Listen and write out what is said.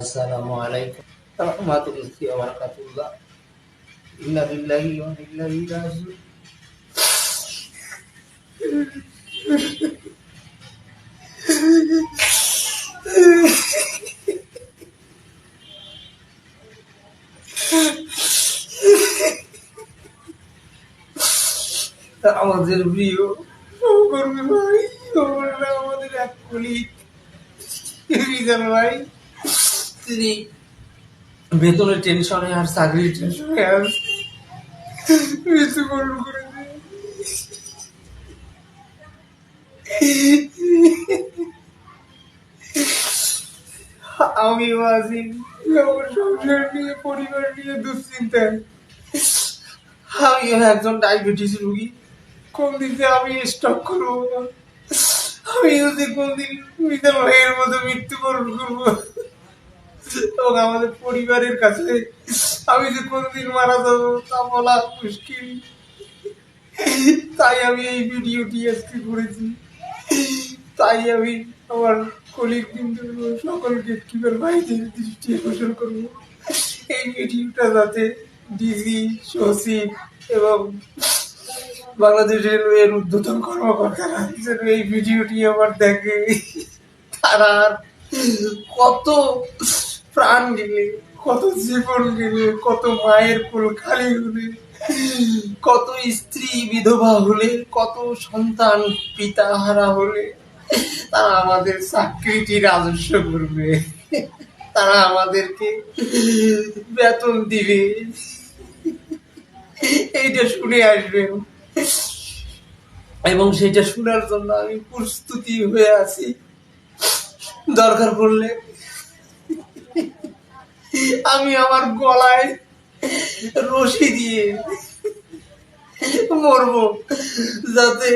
আসসালামু আলাইকুম রহমাতুল্লাহি ওয়া বারাকাতুল্লাহ ইন্না লিল্লাহি ওয়া ইন্না ইলাইহি রাজিউন আমাদের প্রিয় সহকর্মী ভাই আমরা আমাদের এক কলিগ রিজাল ভাই তিনি বেতনের টেনশনে আর চাকরির টেনশনে আর মৃত্যুবরণ আমিও আছি আমার সংসার নিয়ে, পরিবার নিয়ে দুশ্চিন্তায়। আমিও একজন ডায়াবেটিস রুগী। কোন দিকে আমি স্টক করব আমি যদি কোনদিন মিতাল ভাইয়ের মতো মৃত্যুবরণ করব। এবং আমাদের পরিবারের কাছে, আমি যে কোনদিন মারা যাব তা বলা মুশকিল। তাই আমি এই ভিডিওটি আজকে করেছি। তাই আমি আমার কলিগ কিন্তু সকল গেটকিপার ভাইদের দৃষ্টি আকর্ষণ করব? এই ভিডিওটা যাতে ডিজি সচিব এবং বাংলাদেশ রেলওয়ের উদ্বোধন কর্মকর্তারা যেন এই ভিডিওটি আবার দেখে, তারা কত প্রাণ গেলে, কত জীবন গেলে, কত মায়ের কোল খালি হলে, কত স্ত্রী বিধবা হলে, কত সন্তান পিতা হারা হলে, তারা আমাদের চাকরিটি রাজস্ব করবে, তারা আমাদেরকে বেতন দিবে। এইটা শুনে আসবেন। এবং সেটা শোনার জন্য আমি প্রস্তুতি হয়ে আছি। দরকার পড়লে আমি আমার গলায় রশি দিয়ে মরব যাতে